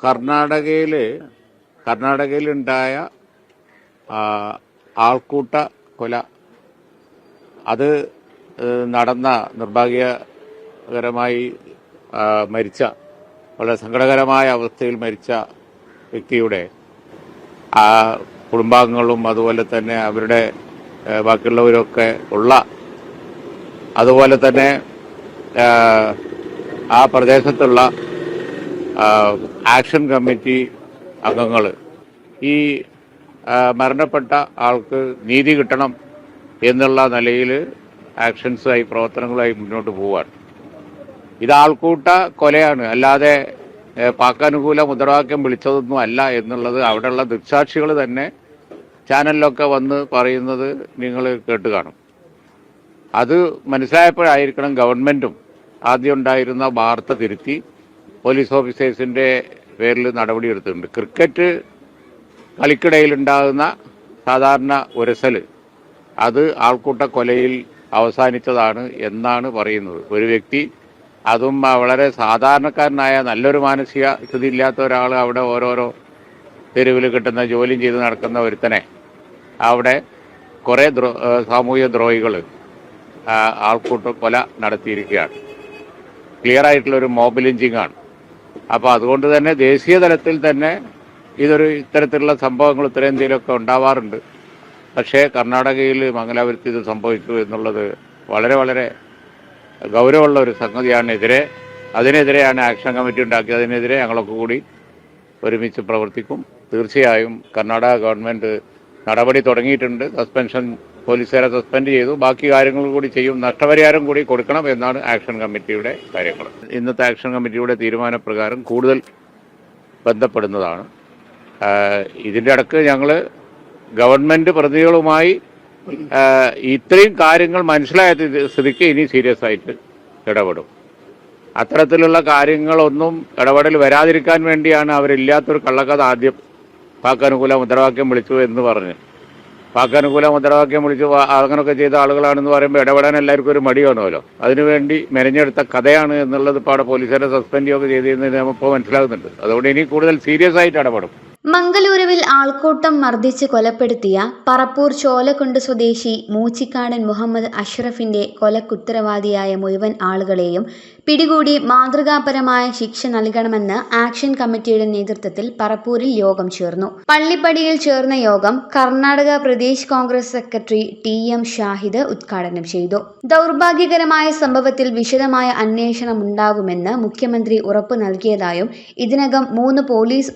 കർണാടകയിൽ കർണാടകയിലുണ്ടായ ആൾക്കൂട്ട കൊല. അത് നടന്ന നിർഭാഗ്യകരമായി മരിച്ച വളരെ സങ്കടകരമായ അവസ്ഥയിൽ മരിച്ച വ്യക്തിയുടെ ആ കുടുംബാംഗങ്ങളും അതുപോലെ തന്നെ അവരുടെ ബാക്കിയുള്ളവരൊക്കെ ഉള്ള അതുപോലെ തന്നെ ആ, പ്രദേശത്തുള്ള ആക്ഷൻ കമ്മിറ്റി അംഗങ്ങൾ ഈ മരണപ്പെട്ട ആൾക്ക് നീതി കിട്ടണം എന്നുള്ള നിലയിൽ ആക്ഷൻസായി പ്രവർത്തനങ്ങളായി മുന്നോട്ട് പോവാണ്. ഇത് ആൾക്കൂട്ട കൊലയാണ്. അല്ലാതെ പാക്കാനുകൂല മുദ്രാവാക്യം വിളിച്ചതൊന്നും അല്ല എന്നുള്ളത് അവിടെയുള്ള ദൃക്സാക്ഷികൾ തന്നെ ചാനലിലൊക്കെ വന്ന് പറയുന്നത് നിങ്ങൾ കേട്ട് കാണും. അത് മനസ്സിലായപ്പോഴായിരിക്കണം ഗവൺമെന്റും ആദ്യം ഉണ്ടായിരുന്ന വാർത്ത തിരുത്തി പോലീസ് ഓഫീസേഴ്സിന്റെ പേരിൽ നടപടിയെടുത്തിട്ടുണ്ട് ക്രിക്കറ്റ് കളിക്കിടയിലുണ്ടാകുന്ന സാധാരണ ഉരസൽ അത് ആൾക്കൂട്ട കൊലയിൽ അവസാനിച്ചതാണ് എന്നാണ് പറയുന്നത്. ഒരു വ്യക്തി അതും വളരെ സാധാരണക്കാരനായ നല്ലൊരു മാനസിക സ്ഥിതി ഇല്ലാത്ത ഒരാൾ അവിടെ ഓരോരോ തെരുവിൽ കിട്ടുന്ന ജോലിയും ചെയ്ത് നടക്കുന്ന ഒരുത്തനെ അവിടെ കുറേ ദ്രോ സാമൂഹിക ദ്രോഹികൾ ആൾക്കൂട്ട കൊല നടത്തിയിരിക്കുകയാണ്. ക്ലിയർ ആയിട്ടുള്ള ഒരു മോബ് ആണ് അപ്പോൾ അതുകൊണ്ട് തന്നെ ദേശീയ തലത്തിൽ തന്നെ ഇതൊരു ഇത്തരത്തിലുള്ള സംഭവങ്ങൾ ഉത്തരേന്ത്യയിലൊക്കെ ഉണ്ടാവാറുണ്ട്. പക്ഷേ കർണാടകയിൽ മംഗലാപുരത്ത് ഇത് സംഭവിച്ചു എന്നുള്ളത് വളരെ വളരെ ഗൗരവമുള്ള ഒരു സംഗതിയാണ്. എതിരെ അതിനെതിരെയാണ് ആക്ഷൻ കമ്മിറ്റി ഉണ്ടാക്കിയത്. അതിനെതിരെ ഞങ്ങളൊക്കെ കൂടി ഒരുമിച്ച് പ്രവർത്തിക്കും. തീർച്ചയായും കർണാടക ഗവൺമെന്റ് നടപടി തുടങ്ങിയിട്ടുണ്ട്. സസ്പെൻഷൻ പോലീസുകാരെ സസ്പെൻഡ് ചെയ്തു. ബാക്കി കാര്യങ്ങൾ കൂടി ചെയ്യും. നഷ്ടപരിഹാരം കൂടി കൊടുക്കണം എന്നാണ് ആക്ഷൻ കമ്മിറ്റിയുടെ കാര്യങ്ങൾ. ഇന്നത്തെ ആക്ഷൻ കമ്മിറ്റിയുടെ തീരുമാനപ്രകാരം കൂടുതൽ ബന്ധപ്പെടുന്നതാണ്. ഇതിന്റെ ഇടയ്ക്ക് ഞങ്ങൾ ഗവൺമെന്റ് പ്രതിനിധികളുമായി ഇത്രയും കാര്യങ്ങൾ മനസ്സിലായ സ്ഥിതിക്ക് ഇനി സീരിയസ് ആയിട്ട് ഇടപെടും. അത്തരത്തിലുള്ള കാര്യങ്ങളൊന്നും ഇടപെടൽ വരാതിരിക്കാൻ വേണ്ടിയാണ് അവരില്ലാത്തൊരു കള്ളക്കഥ ആദ്യം പാക്കനുകൂല മുദ്രാവാക്യം വിളിച്ചു എന്ന് പറഞ്ഞ്. പാക്കനുകൂല മുദ്രാവാക്യം വിളിച്ച് അങ്ങനെയൊക്കെ ചെയ്ത ആളുകളാണെന്ന് പറയുമ്പോൾ ഇടപെടാൻ എല്ലാവർക്കും ഒരു മടി കാണുമല്ലോ അതിനുവേണ്ടി മെനഞ്ഞെടുത്ത കഥയാണ് എന്നുള്ളത് ഇപ്പോൾ അവിടെ പോലീസുകാരെ സസ്പെൻഡ് ചെയ്യുകയൊക്കെ ചെയ്തിരുന്നതിന് ഇപ്പോൾ മനസ്സിലാകുന്നുണ്ട്. അതുകൊണ്ട് ഇനി കൂടുതൽ സീരിയസ് ആയിട്ട് ഇടപെടും. മംഗലൂരുവിൽ ആൾക്കൂട്ടം മർദ്ദിച്ച് കൊലപ്പെടുത്തിയ പറപ്പൂർ ചോലക്കുണ്ട് സ്വദേശി മൂച്ചിക്കാടൻ മുഹമ്മദ് അഷ്റഫിന്റെ കൊലക്കുത്തരവാദിയായ മുഴുവൻ ആളുകളെയും പിടികൂടി മാതൃകാപരമായ ശിക്ഷ നൽകണമെന്ന് ആക്ഷൻ കമ്മിറ്റിയുടെ നേതൃത്വത്തിൽ പറപ്പൂരിൽ യോഗം ചേർന്നു. പള്ളിപ്പടിയിൽ ചേർന്ന യോഗം Karnataka Pradesh Congress secretary T M Shahid ഉദ്ഘാടനം ചെയ്തു. ദൗർഭാഗ്യകരമായ സംഭവത്തിൽ വിശദമായ അന്വേഷണം ഉണ്ടാകുമെന്ന് മുഖ്യമന്ത്രി ഉറപ്പു നൽകിയതായും ഇതിനകം മൂന്ന് പോലീസ്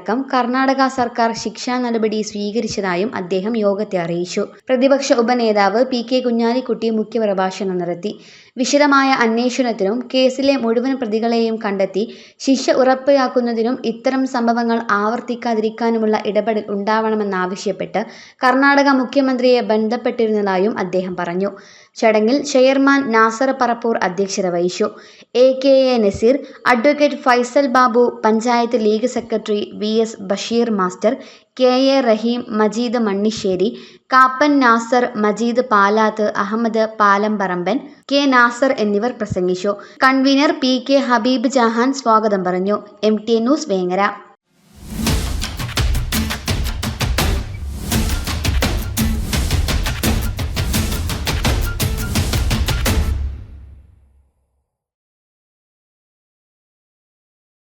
ഉദ്യോഗസ്ഥരെയടക്കം കർണാടക സർക്കാർ ശിക്ഷാ നടപടി സ്വീകരിച്ചതായും അദ്ദേഹം യോഗത്തെ അറിയിച്ചു. പ്രതിപക്ഷ ഉപനേതാവ് പി കെ കുഞ്ഞാലിക്കുട്ടി മുഖ്യപ്രഭാഷണം നടത്തി. വിശദമായ അന്വേഷണത്തിനും കേസിലെ മുഴുവൻ പ്രതികളെയും കണ്ടെത്തി ശിക്ഷ ഉറപ്പാക്കുന്നതിനും ഇത്തരം സംഭവങ്ങൾ ആവർത്തിക്കാതിരിക്കാനുമുള്ള ഇടപെടൽ ഉണ്ടാവണമെന്നാവശ്യപ്പെട്ട് കർണാടക മുഖ്യമന്ത്രിയെ ബന്ധപ്പെട്ടിരുന്നതായും അദ്ദേഹം പറഞ്ഞു. ചടങ്ങിൽ ചെയർമാൻ നാസർ പറപ്പൂർ അധ്യക്ഷത വഹിച്ചു. A K A Naseer advocate Faisal Babu panchayat league secretary V S Basheer master K A Raheem Majeed Mannisseri Kappan Nasar Majeed Palath Ahammed Palamparamban K Nasar എന്നിവർ പ്രസംഗിച്ചു. Convener P K Habeeb Jahan സ്വാഗതം പറഞ്ഞു. M T news Vengara.